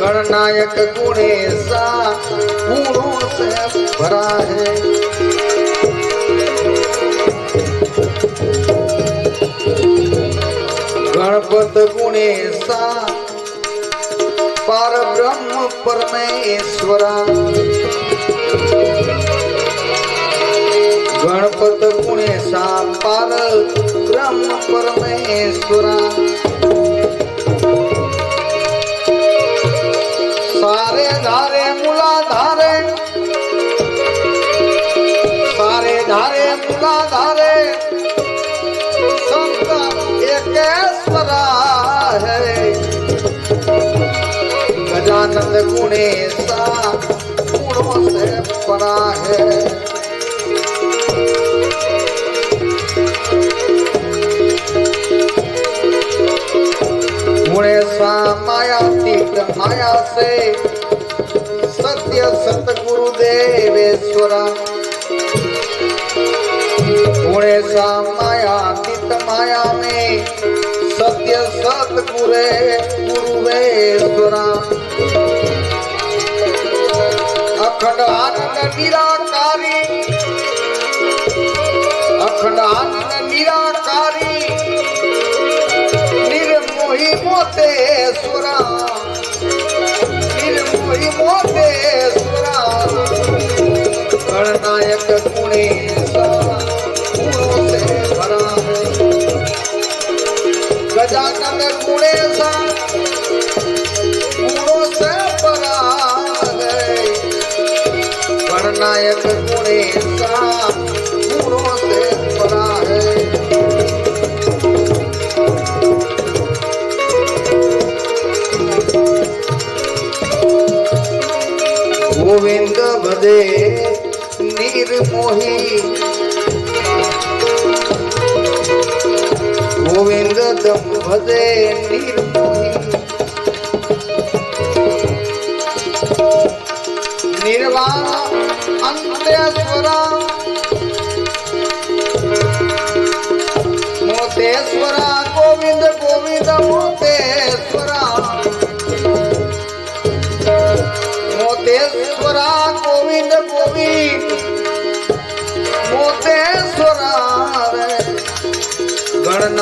गणनायक गुणेशा गुणों से भरा है। गणपत गुणेशा पर ब्रह्म परमेश्वरा। गणपत गुणेशा पर ब्रह्म परमेश्वरा सारे धारे मुला धारे सारे धारे मुला धारे संत एकेश्वरा है गजानंद गुणेशा ગુણે સ્વામાયા તીવ્ર માયા સે સત્ય સતગુરુ દેવેશ્વરા ગુણે સ્વામાયા તીત માયા મે સત્ય સતગુરે ગુરુવેશ્વરા. અખંડ આનંદ નિરાકારી. અખંડ આનંદ નિરાકારી. મોતે સુરા. નિર્મોહી મોતે સુરા. કરનાયક ગુણે ગજાનંદ ગુણે સા ગુણો સે ગુણે સા દે નિર્મોહી ગોવિંદ દમ ભજે નિર્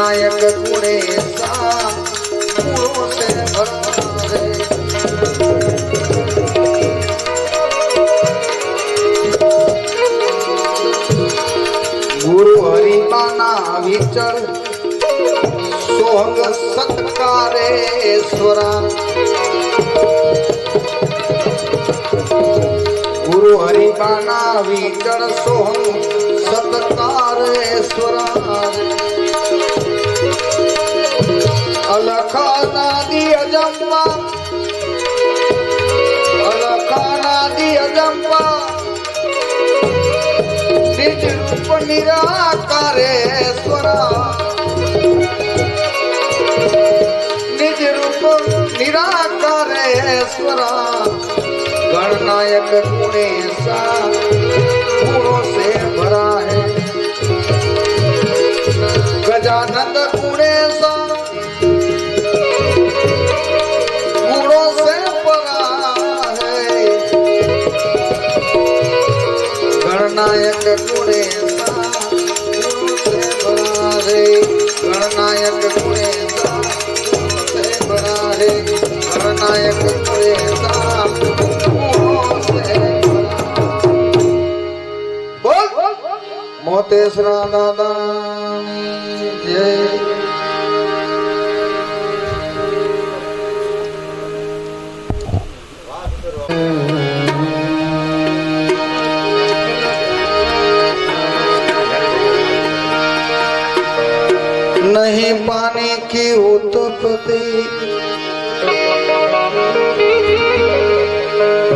विनायक गुणेशा गुरु हरि का ना विचर सोहंग सत्कारेश्वरा गुरु हरि का ना विचर सोहंग सत्कारेश्वरा અલખાના દિય જમ્મા અલખાના દિય જમ્મા નિજ રૂપ નિરાકારે સ્વરા. નિજ રૂપ નિરાકારે સ્વરા. ગણનાયક ગુણેશા. ગણનાયક ગુણે ગણનાયક ગુણે ગણનાયક ગુણે મોતેસરા દાદા की उत्पत्ति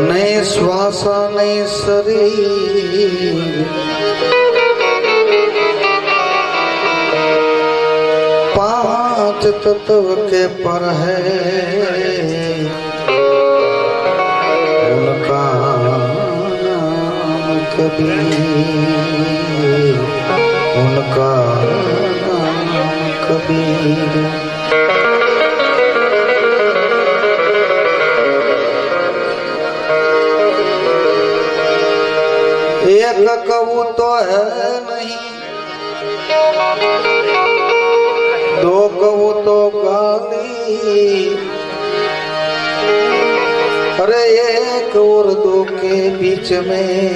नहीं श्वास नहीं शरीर पांच तत्व के पर है उनका नाम कबीर एक कबू तो है नहीं। दो कबू तो गाली। अरे एक और दो के बीच में।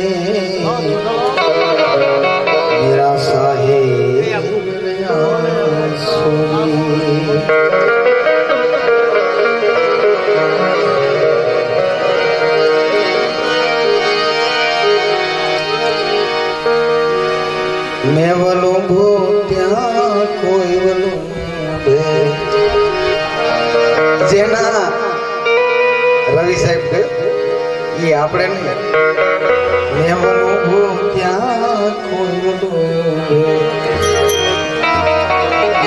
આપણે મેવાનું ભૂમ ત્યાં ખોયું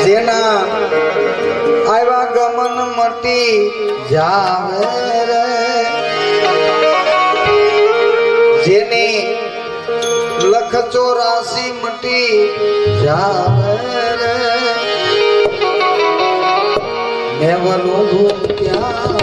જેના આવ્યા ગમન મટી જાવે જેની લખચો લખ મટી જાવે રે. મેવાનું ભૂમ ત્યાં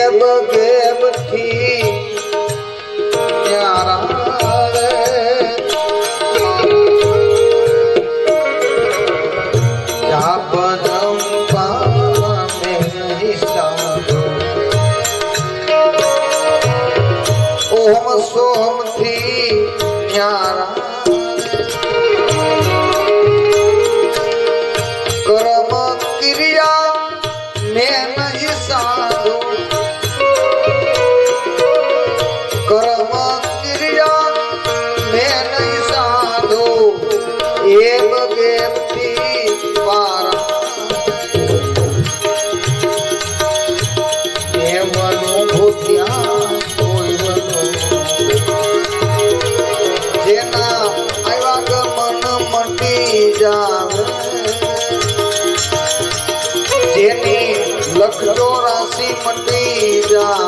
એ બગે જાવ જેની લખજો રાશિ મટી જા.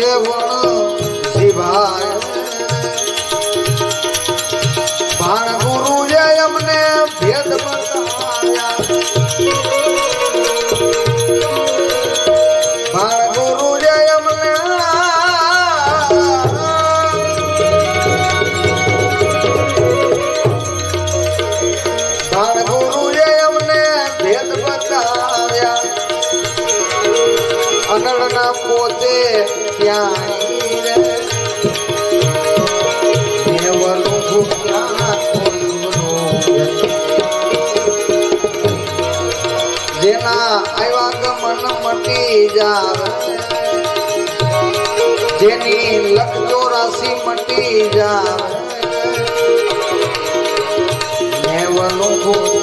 હે વન જીભાય ભાણ ગુરુએ અમને ભેદ કોઈનું જેના આવ્યા ગમન મટી જાવે જેની લખજો રાશિ મટી જા મેવનું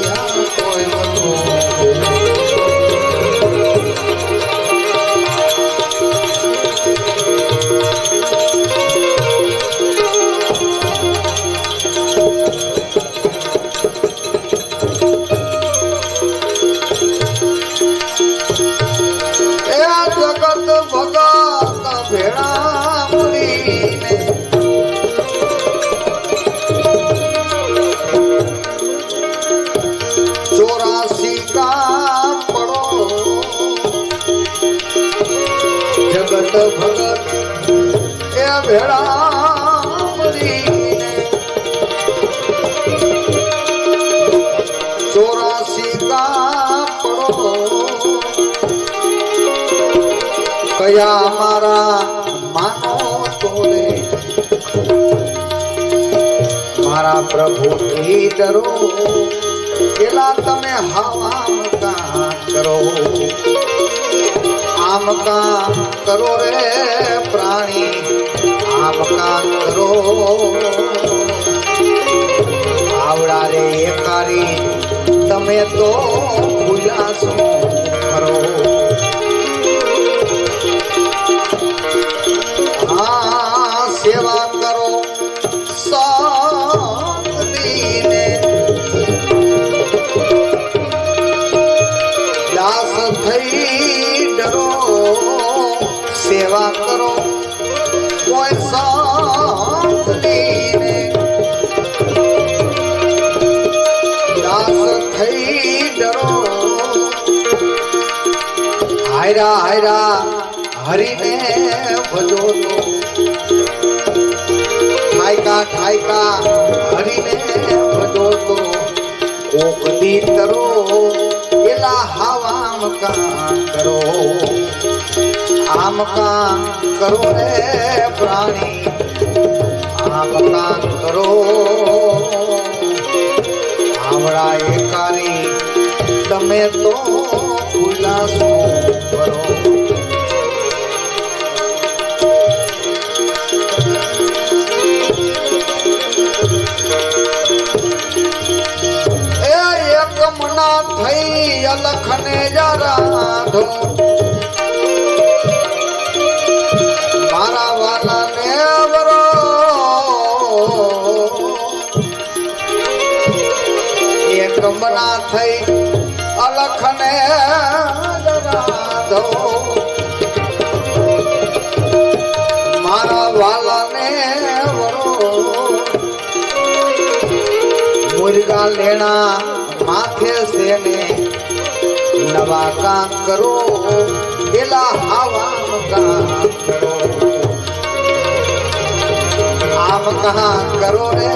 પડો. જગત ભગત એ ભેળા કયા મારા માનો તોલે મારા પ્રભુથી ડરો પેલા તમે આમ કામ કરો. આમ કામ કરો રે પ્રાણી, આમ કામ કરો. આવડા રે એકારી, તમે તો ભૂલાશો છો સેવા કરો. કોઈ સાધીને દાસ થઈ ડરો. હાયરા હાયરા, હરીને ભજો તો. ઠાયકા ઠાયકા હરીને ભજો તો. કોક દી કરો એલા હાવામ કા કરો આમ કામ કરો રે પ્રાણી, આમ કામ કરો. આવડા એકારી તમે તો ખુલાસો કરો થઈ અલખને જરા મારા મના થઈ અલખને જરાધો મારા વાલાને વરો. મુર્ગા લેણા માથે સેને નવા કામ કરો, પેલા આવામ કામ કરો? આમ કહા કરો રે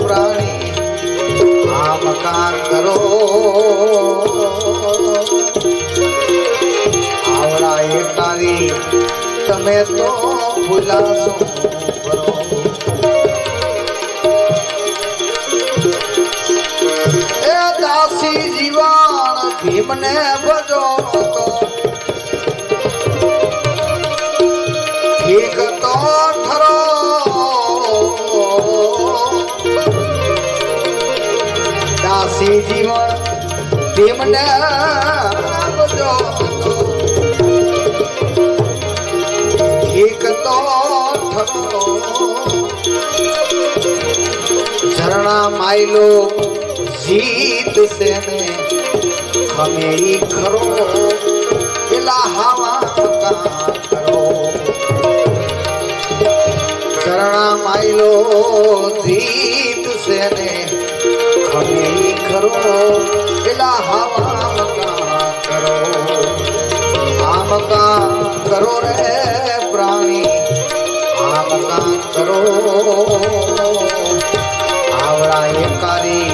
પ્રાણી? આમ કામ કરો આવડા તારી તમે તો ભૂલાશો એ દાસી જીવાણ ભીમને ભજો તેમને આપજો એક તો ઠરો ઝરણા માયલો જીત સેને ખમે ખરો. પેલા હાવા કરો ઝરણા માયલો જીત પેલા હાવા મકા કરો. આમ કા કરો રે પ્રાણી આમ કા કરો. આવડા એકારી